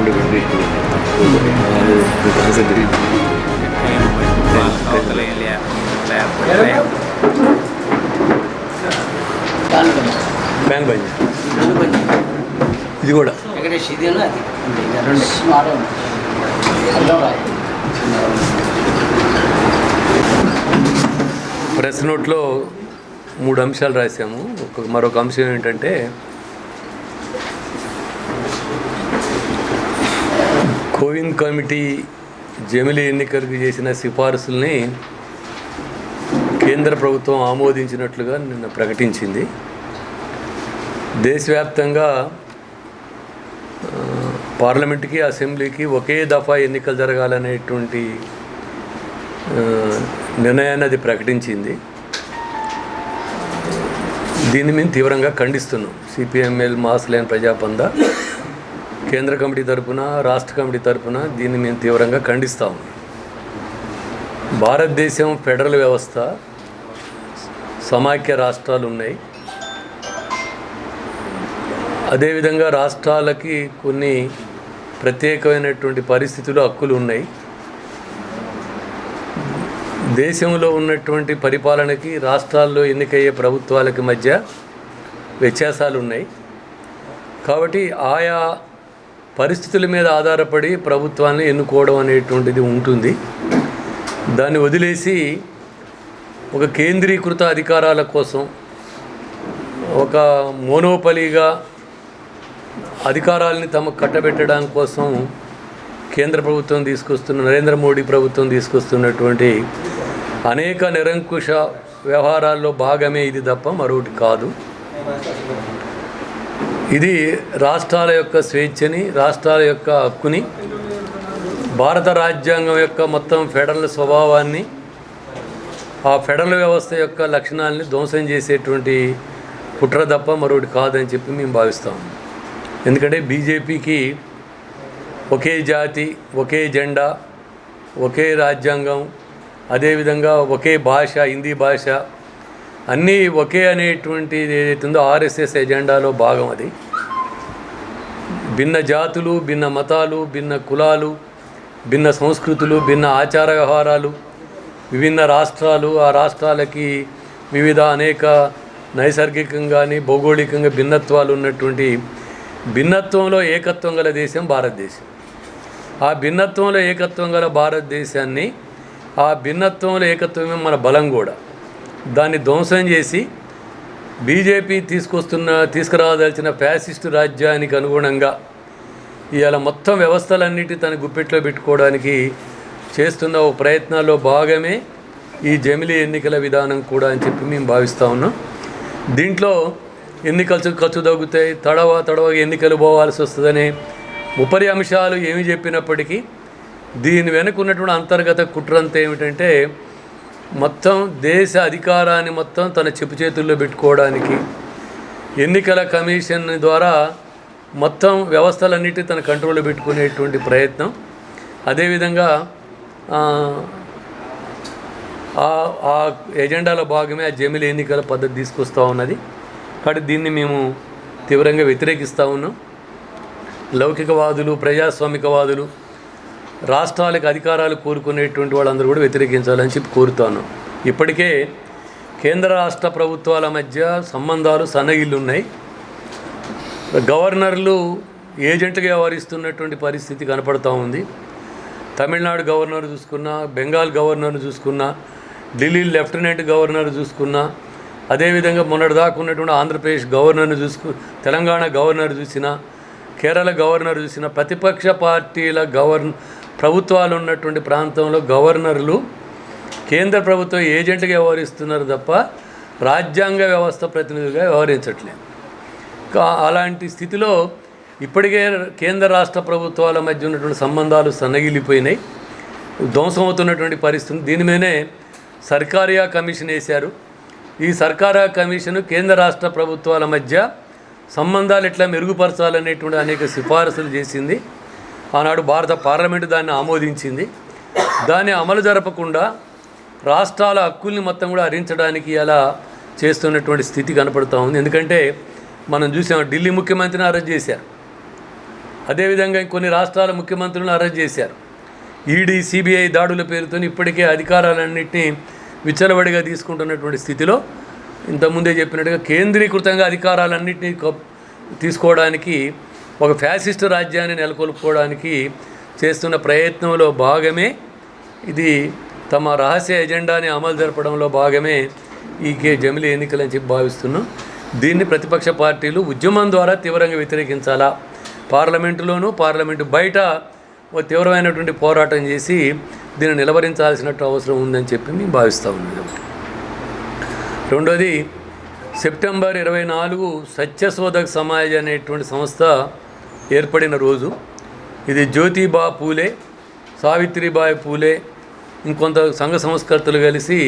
ఉండి ఉండి ఇది కూడా. ప్రెస్ నోట్లో మూడు అంశాలు రాసాము మరొక అంశం ఏంటంటే కోవిన్ కమిటీ జమిలీ ఎన్నికలకు చేసిన సిఫారసుల్ని కేంద్ర ప్రభుత్వం ఆమోదించినట్లుగా నిన్న ప్రకటించింది. దేశవ్యాప్తంగా పార్లమెంట్కి అసెంబ్లీకి ఒకే దఫా ఎన్నికలు జరగాలనేటువంటి నిర్ణయాన్ని అది ప్రకటించింది. దీన్ని మేము తీవ్రంగా ఖండిస్తున్నాం. సిపిఎంఎల్ మాస్ లేని ప్రజాపంద కేంద్ర కమిటీ తరపున రాష్ట్ర కమిటీ తరపున దీన్ని మేము తీవ్రంగా ఖండిస్తాం భారతదేశం ఫెడరల్ వ్యవస్థ సమాఖ్య రాష్ట్రాలు ఉన్నాయి. అదేవిధంగా రాష్ట్రాలకి కొన్ని ప్రత్యేకమైనటువంటి పరిస్థితులు హక్కులు ఉన్నాయి. దేశంలో ఉన్నటువంటి పరిపాలనకి రాష్ట్రాల్లో ఎన్నికయ్యే ప్రభుత్వాలకి మధ్య వ్యత్యాసాలు ఉన్నాయి. కాబట్టి ఆయా పరిస్థితుల మీద ఆధారపడి ప్రభుత్వాన్ని ఎన్నుకోవడం అనేటువంటిది ఉంటుంది. దాన్ని వదిలేసి ఒక కేంద్రీకృత అధికారాల కోసం ఒక మోనోపలీగా అధికారాలని తమకు కట్టబెట్టడం కోసం కేంద్ర ప్రభుత్వం తీసుకొస్తున్న నరేంద్ర మోడీ ప్రభుత్వం తీసుకొస్తున్నటువంటి అనేక నిరంకుశ వ్యవహారాల్లో భాగమే ఇది తప్ప మరొకటి కాదు. ఇది రాష్ట్రాల యొక్క స్వేచ్ఛని రాష్ట్రాల యొక్క హక్కుని భారత రాజ్యాంగం యొక్క మొత్తం ఫెడరల్ స్వభావాన్ని ఆ ఫెడరల్ వ్యవస్థ యొక్క లక్షణాలని ధ్వంసం చేసేటువంటి కుట్ర తప్ప మరొకటి కాదని చెప్పి మేము భావిస్తాం. ఎందుకంటే బీజేపీకి ఒకే జాతి ఒకే జెండా ఒకే రాజ్యాంగం అదేవిధంగా ఒకే భాష హిందీ భాష అన్నీ ఒకే అనేటువంటి ఏదైతే ఉందో ఆర్ఎస్ఎస్ ఎజెండాలో భాగం అది. భిన్న జాతులు భిన్న మతాలు భిన్న కులాలు భిన్న సంస్కృతులు భిన్న ఆచార వ్యవహారాలు విభిన్న రాష్ట్రాలు ఆ రాష్ట్రాలకి వివిధ అనేక నైసర్గికంగాని భౌగోళికంగా భిన్నత్వాలు ఉన్నటువంటి భిన్నత్వంలో ఏకత్వం గల దేశం భారతదేశం. ఆ భిన్నత్వంలో ఏకత్వం గల భారతదేశాన్ని ఆ భిన్నత్వంలో ఏకత్వమే మన బలం కూడా. దాన్ని ధ్వంసం చేసి బీజేపీ తీసుకొస్తున్న తీసుకురావదలసిన ఫ్యాసిస్టు రాజ్యానికి అనుగుణంగా ఇవాళ మొత్తం వ్యవస్థలన్నిటి తన గుప్పెట్లో పెట్టుకోవడానికి చేస్తున్న ఓ ప్రయత్నాల్లో భాగమే ఈ జమిలీ ఎన్నికల విధానం కూడా అని చెప్పి మేము భావిస్తూ ఉన్నాం. దీంట్లో ఎన్నికలు ఖర్చు తగ్గుతాయి తడవ తడవ ఎన్నికలు పోవాల్సి వస్తుందనే ఉపరి అంశాలు ఏమి చెప్పినప్పటికీ దీని వెనుక ఉన్నటువంటి అంతర్గత కుట్రంతా ఏమిటంటే మొత్తం దేశ అధికారాన్ని మొత్తం తన చెప్పు చేతుల్లో పెట్టుకోవడానికి ఎన్నికల కమిషన్ ద్వారా మొత్తం వ్యవస్థలన్నిటి తన కంట్రోల్లో పెట్టుకునేటువంటి ప్రయత్నం. అదేవిధంగా ఆ, ఆ- ఎజెండాలో భాగమే ఆ జమిలి ఎన్నికల పద్ధతి తీసుకొస్తూ ఉన్నది. కాబట్టి దీన్ని మేము తీవ్రంగా వ్యతిరేకిస్తూ ఉన్నాం. లౌకికవాదులు ప్రజాస్వామికవాదులు రాష్ట్రాలకు అధికారాలు కోరుకునేటువంటి వాళ్ళందరూ కూడా వ్యతిరేకించాలని చెప్పి కోరుతాను. ఇప్పటికే కేంద్ర రాష్ట్ర ప్రభుత్వాల మధ్య సంబంధాలు సన్నగిల్లున్నాయి. గవర్నర్లు ఏజెంట్గా వ్యవహరిస్తున్నటువంటి పరిస్థితి కనపడతా ఉంది. తమిళనాడు గవర్నర్ చూసుకున్నా బెంగాల్ గవర్నర్ చూసుకున్నా ఢిల్లీ లెఫ్టినెంట్ గవర్నర్ చూసుకున్నా అదేవిధంగా మొన్నటిదాకా ఉన్నటువంటి ఆంధ్రప్రదేశ్ గవర్నర్ను చూసుకు తెలంగాణ గవర్నర్ చూసినా కేరళ గవర్నర్ చూసిన ప్రతిపక్ష పార్టీల గవర్న ప్రభుత్వాలు ఉన్నటువంటి ప్రాంతంలో గవర్నర్లు కేంద్ర ప్రభుత్వం ఏజెంట్గా వ్యవహరిస్తున్నారు తప్ప రాజ్యాంగ వ్యవస్థ ప్రతినిధులుగా వ్యవహరించట్లేదు. కా- అలాంటి స్థితిలో ఇప్పటికే కేంద్ర రాష్ట్ర ప్రభుత్వాల మధ్య ఉన్నటువంటి సంబంధాలు సన్నగిలిపోయినాయి ధ్వంసమవుతున్నటువంటి పరిస్థితి. దీని మీదనే సర్కారియా కమిషన్ వేశారు. ఈ సర్కారా కమిషన్ కేంద్ర రాష్ట్ర ప్రభుత్వాల మధ్య సంబంధాలు ఎట్లా మెరుగుపరచాలనేటువంటి అనేక సిఫారసులు చేసింది. ఆనాడు భారత పార్లమెంటు దాన్ని ఆమోదించింది. దాన్ని అమలు జరపకుండా రాష్ట్రాల హక్కుల్ని మొత్తం కూడా హరించడానికి అలా చేస్తున్నటువంటి స్థితి కనపడుతూ ఉంది. ఎందుకంటే మనం చూసాం ఢిల్లీ ముఖ్యమంత్రిని అరెస్ట్ చేశారు. అదేవిధంగా కొన్ని రాష్ట్రాల ముఖ్యమంత్రులను అరెస్ట్ చేశారు. ఈడీ సిబిఐ దాడుల పేరుతో ఇప్పటికే అధికారాలన్నింటినీ విచ్చలబడిగా తీసుకుంటున్నటువంటి స్థితిలో ఇంతకుముందే చెప్పినట్టుగా కేంద్రీకృతంగా అధికారాలన్నింటినీ తీసుకోవడానికి ఒక ఫ్యాసిస్టు రాజ్యాన్ని నెలకొల్పుకోవడానికి చేస్తున్న ప్రయత్నంలో భాగమే ఇది తమ రహస్య ఎజెండాని అమలు జరపడంలో భాగమే ఈ కే జమిలి ఎన్నికలని చెప్పి భావిస్తున్నాం. దీన్ని ప్రతిపక్ష పార్టీలు ఉద్యమం ద్వారా తీవ్రంగా వ్యతిరేకించాలా? పార్లమెంటులోనూ పార్లమెంటు బయట ఒక తీవ్రమైనటువంటి పోరాటం చేసి దీన్ని నిలవరించాల్సినట్టు అవసరం ఉందని చెప్పి మేము భావిస్తూ ఉన్నాం. రెండోది సెప్టెంబర్ ఇరవై నాలుగు సత్యశోధక్ సమాజ్ అనేటువంటి సంస్థ ఏర్పడిన రోజు. ఇది జ్యోతిబా పూలే సావిత్రిబాయి పూలే ఇంకొంత సంఘ సంస్కర్తలు కలిసి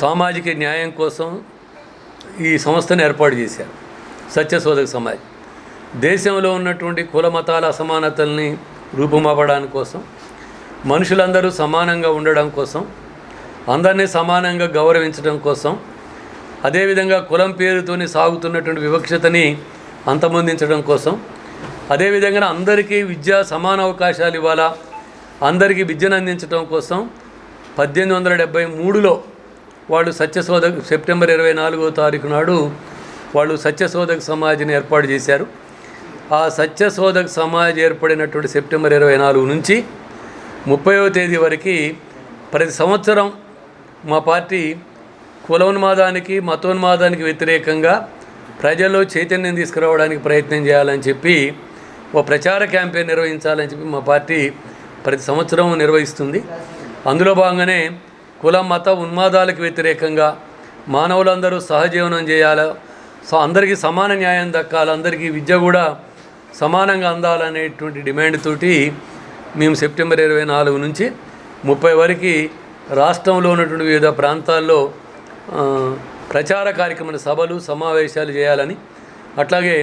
సామాజిక న్యాయం కోసం ఈ సంస్థను ఏర్పాటు చేశారు. సత్యశోధక సమాజ్. దేశంలో ఉన్నటువంటి కుల మతాల అసమానతల్ని రూపుమాపడానికి కోసం మనుషులందరూ సమానంగా ఉండడం కోసం అందరినీ సమానంగా గౌరవించడం కోసం అదేవిధంగా కులం పేరుతోని సాగుతున్నటువంటి వివక్షతని అంతమొందించడం కోసం. అదేవిధంగా అందరికీ విద్యా సమాన అవకాశాలు ఇవ్వాలా అందరికీ విద్యను అందించడం కోసం పద్దెనిమిది వందల డెబ్భై మూడులో వాళ్ళు సత్యశోధక్ సెప్టెంబర్ ఇరవై నాలుగో తారీఖు నాడు వాళ్ళు సత్యశోధక సమాజ్ని ఏర్పాటు చేశారు. ఆ సత్యశోధక సమాజ్ ఏర్పడినటువంటి సెప్టెంబర్ ఇరవై నాలుగు నుంచి ముప్పైవ తేదీ వరకు ప్రతి సంవత్సరం మా పార్టీ కులోన్మాదానికి మతోన్మాదానికి వ్యతిరేకంగా ప్రజల్లో చైతన్యం తీసుకురావడానికి ప్రయత్నం చేయాలని చెప్పి ఓ ప్రచార క్యాంపెయిన్ నిర్వహించాలని చెప్పి మా పార్టీ ప్రతి సంవత్సరం నిర్వహిస్తుంది. అందులో భాగంగానే కుల మత ఉన్మాదాలకు వ్యతిరేకంగా మానవులందరూ సహజీవనం చేయాలి సో అందరికీ సమాన న్యాయం దక్కాలి అందరికీ విద్య కూడా సమానంగా అందాలనేటువంటి డిమాండ్ తోటి మేము సెప్టెంబర్ ఇరవై నాలుగు నుంచి ముప్పై వరకు రాష్ట్రంలో ఉన్నటువంటి వివిధ ప్రాంతాల్లో ప్రచార కార్యక్రమాలు సభలు సమావేశాలు చేయాలని అట్లాగే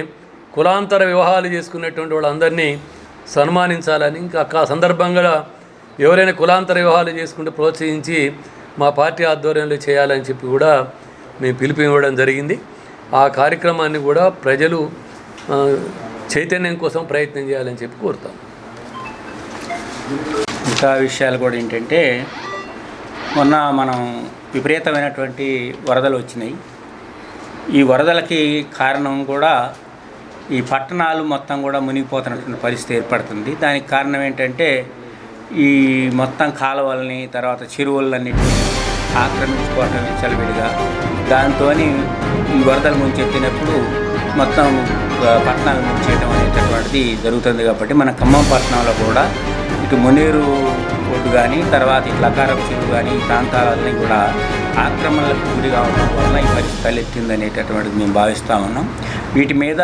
కులాంతర వివాహాలు చేసుకున్నటువంటి వాళ్ళందరినీ సన్మానించాలని ఇంకా ఆ సందర్భంగా ఎవరైనా కులాంతర వివాహాలు చేసుకుంటే ప్రోత్సహించి మా పార్టీ ఆధ్వర్యంలో చేయాలని చెప్పి కూడా మేము పిలుపు ఇవ్వడం జరిగింది. ఆ కార్యక్రమాన్ని కూడా ప్రజలు చైతన్యం కోసం ప్రయత్నం చేయాలని చెప్పి కోరుతాం. ఇంకా విషయాలు కూడా ఏంటంటే మొన్న మనం విపరీతమైనటువంటి వరదలు వచ్చినాయి. ఈ వరదలకి కారణం కూడా ఈ పట్టణాలు మొత్తం కూడా మునిగిపోతున్నటువంటి పరిస్థితి ఏర్పడుతుంది. దానికి కారణం ఏంటంటే ఈ మొత్తం కాలువల్ని తర్వాత చెరువులన్నింటినీ ఆక్రమించుకోవటం చలివిడిగా. దాంతో ఈ వరదలు ముంచెత్తినప్పుడు మొత్తం పట్టణాలు ముంచేయటం అనేటటువంటిది జరుగుతుంది కాబట్టి మన ఖమ్మం పట్టణంలో కూడా ఇటు మునేరు ఒడ్డు కానీ తర్వాత ఇట్లా లకారం చెరువు కానీ ఈ ప్రాంతాలన్నీ కూడా ఆక్రమణలకు గురి కావడం వలన ఈ పరిస్థితి తలెత్తింది అనేటటువంటిది మేము భావిస్తూ ఉన్నాం. వీటి మీద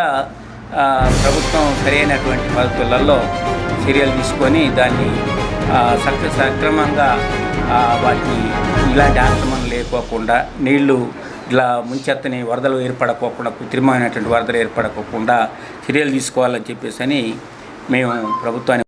ప్రభుత్వం సరైనటువంటి పద్ధతులలో చర్యలు తీసుకొని దాన్ని సక్ర సక్రమంగా వాటిని ఇలాంటి ఆక్రమణ లేకోకుండా నీళ్ళు ఇలా ముంచెత్తని వరదలు ఏర్పడకోకుండా కృత్రిమమైనటువంటి వరదలు ఏర్పడకోకుండా చర్యలు తీసుకోవాలని చెప్పేసి అని మేము ప్రభుత్వాన్ని